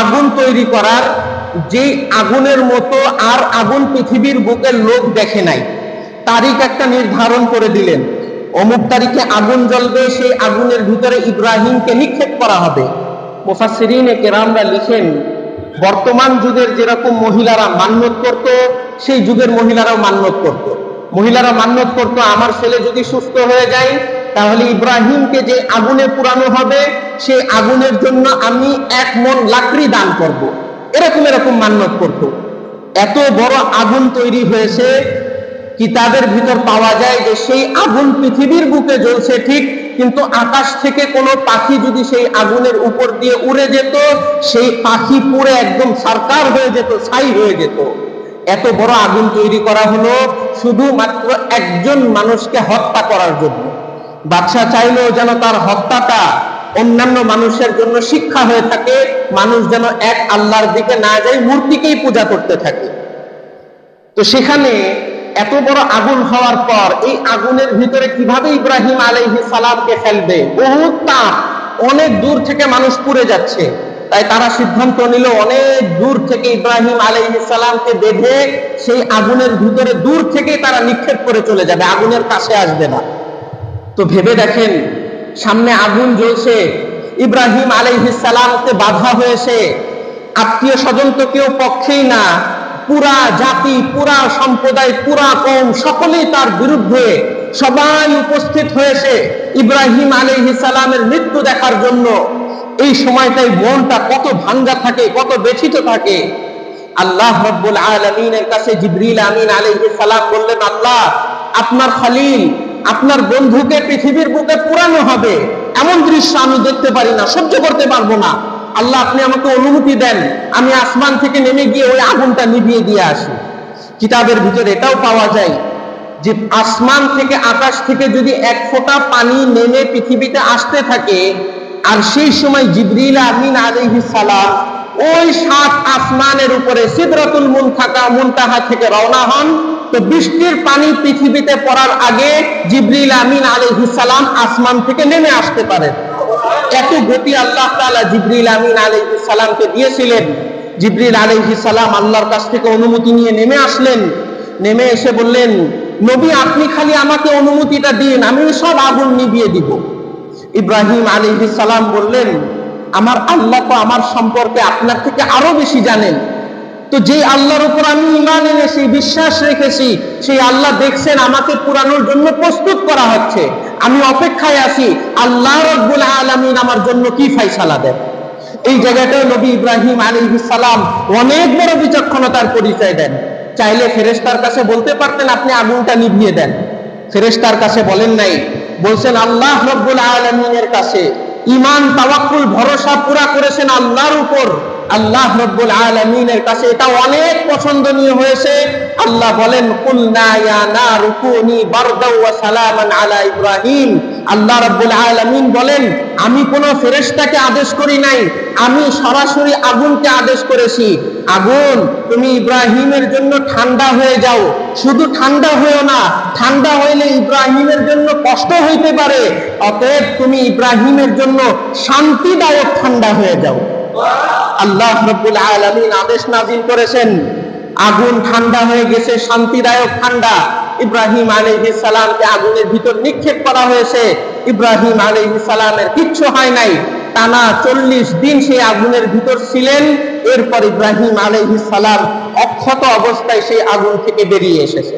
আগুন তৈরি করার যেই আগুনের মতো আর আগুন পৃথিবীর বুকের লোক দেখে নাই, তারিখ একটা নির্ধারণ করে দিলেন। অমুক তারিখে আগুন জ্বলবে, সেই আগুনের ভিতরে ইব্রাহিমকে নিক্ষেপ করা হবে। মুফাসসিরিনে কেরামরা লিখেন, বর্তমান যুগের যেরকম মহিলারা মান্যত করত, সেই যুগের মহিলারাও মান্যত করত। মহিলারা মান্যত করত, আমার ছেলে যদি সুস্থ হয়ে যায় তাহলে ইব্রাহিমকে যে আগুনে পুরানো হবে, সেই আগুনের জন্য আমি এক মন লাকড়ি দান করব। এরকম এরকম মান্যত করত। এত বড় আগুন তৈরি হয়েছে, কিতাবের ভিতর পাওয়া যায় যে সেই আগুন পৃথিবীর বুকে জ্বলছে ঠিক, কিন্তু আকাশ থেকে কোনো পাখি যদি সেই আগুনের উপর দিয়ে উড়ে যেত, সেই পাখি পুড়ে একদম সারকার হয়ে যেত, ছাই হয়ে যেত। এত বড় আগুন তৈরি করা হলো শুধুমাত্র একজন মানুষকে হত্যা করার জন্য। বাদশাহ চাইলেও যেন তার হত্যাটা অন্যান্য মানুষের জন্য শিক্ষা হয়ে থাকে, মানুষ যেন এক আল্লাহর দিকে না যায়, মূর্তিকেই পূজা করতে থাকে। তো সেখানে এত বড় আগুন হওয়ার পর এই আগুনের ভিতরে কীভাবে ইব্রাহিম আলাইহি সালামকে ফেলবে? বহু তাপ, অনেক দূর থেকে মানুষ পুড়ে যাচ্ছে। তাই তারা সিদ্ধান্ত নিল, অনেক দূর থেকে ইব্রাহিম আলাইহি সালামকে বেঁধে সেই আগুনের ভিতরে দূর থেকে তারা নিক্ষেপ করে চলে যাবে, আগুনের কাছে আসবে না। তো ভেবে দেখেন, সামনে আগুন জ্বলছে। ইব্রাহিম আলাইহিস সালামকে বাধা হয়েছে। আত্মীয় স্বজন তো কেউ পক্ষেই না। পুরা জাতি, পুরা সম্প্রদায়, পুরা কম সকলেই তার বিরুদ্ধে সবাই উপস্থিত হয়েছে ইব্রাহিম আলাইহিস সালামের মৃত্যু দেখার জন্য। এই সময়টাই মনটা কত ভাঙ্গা থাকে, কত ব্যথিত থাকে। আল্লাহ রব্বুল আলমিনের কাছে জিবরিল আমিন আলাইহিস সালাম বললেন, আল্লাহ, আপনার খালিল আপনার বন্ধুকে পৃথিবীর বুকে পুরানো হবে। এমন দৃশ্য আমি দেখতে পারি না, সহ্য করতে পারব না। আল্লাহ, আপনি আমাকে অনুমতি দেন, আমি আসমান থেকে নেমে গিয়ে ওই আগুনটা নিভিয়ে দিয়ে আসি। কিতাবের ভিতরে এটাও পাওয়া যায় যে আসমান থেকে আকাশ থেকে যদি এক ফোঁটা পানি নেমে পৃথিবীতে আসতে থাকে, আর সেই সময় জিবরিল আমিন আলাইহিস সালাম ওই সাত আসমানের উপরে সিদরাতুল মুনতাহা থেকে রওনা হন তো বৃষ্টির পানি পৃথিবীতে পড়ার আগে জিবরিল আমিন আলাইহিস সালাম আসমান থেকে নেমে আসতে পারেন এত গতি আল্লাহ তাআলা জিবরিল আমিন আলাইহিস সালামকে দিয়েছিলেন। জিবরিল আলাইহিস সালাম আল্লাহর কাছ থেকে অনুমতি নিয়ে নেমে আসলেন। নেমে এসে বললেন, নবী, আপনি খালি আমাকে অনুমতিটা দিন, আমি সব আগুন নিভিয়ে দিব। ইব্রাহিম আলাইহিস সালাম বললেন, আমার আল্লাহ তো আমার সম্পর্কে আপনার থেকে আরও বেশি জানেন। তো যে আল্লাহর উপর আমি ইমান এনেছি, বিশ্বাস রেখেছি, সেই আল্লাহ দেখছেন আমাকে পুরানোর জন্য প্রস্তুত করা হচ্ছে। আমি অপেক্ষায় আছি, আল্লাহ রব্বুল আলামিন আমার জন্য কি ফাইসালা দেন? এই জায়গাটায় নবী ইব্রাহিম আলাইহিস সালাম অনেক বড় বিচক্ষণতার পরিচয় দেন। চাইলে ফেরেশতার কাছে বলতে পারতেন, আপনি আগুনটা নিভিয়ে দেন। ফেরেশতার কাছে বলেন নাই, বলছেন, আল্লাহ রব্বুল আলমিনের কাছে ইমান তাওয়াক্কুল, ভরসা পুরা করেছেন আল্লাহর উপর। আল্লাহ রব্বুল আলমিনের কাছে এটা অনেক পছন্দনীয় হয়েছে। আল্লাহ বলেন আলা ইব্রাহিম। আল্লাহ রব্বুল আলামিন বলেন, আমি কোন ফেরেশতাকে আদেশ করি নাই। আমি সরাসরি আগুনকে আদেশ করেছি। আগুন, তুমি ইব্রাহিমের জন্য ঠান্ডা হয়ে যাও। শুধু ঠান্ডা হয়েও না, ঠান্ডা হইলে ইব্রাহিমের জন্য কষ্ট হইতে পারে। অতএব তুমি ইব্রাহিমের জন্য শান্তিদায়ক ঠান্ডা হয়ে যাও। আল্লাহ রব্বুল আলামিন আদেশ নাজিল করেছেন, আগুন ঠান্ডা হয়ে গেছে, শান্তিদায়ক ঠান্ডা। ইব্রাহিম আলাইহিস সালামকে আগুনের ভিতর নিক্ষেপ করা হয়েছে। ইব্রাহিম আলাইহিস সালামের কিচ্ছু হয় নাই। টানা চল্লিশ দিন সেই আগুনের ভিতর ছিলেন। এরপর ইব্রাহিম আলাইহিস সালাম অক্ষত অবস্থায় সেই আগুন থেকে বেরিয়ে এসেছে।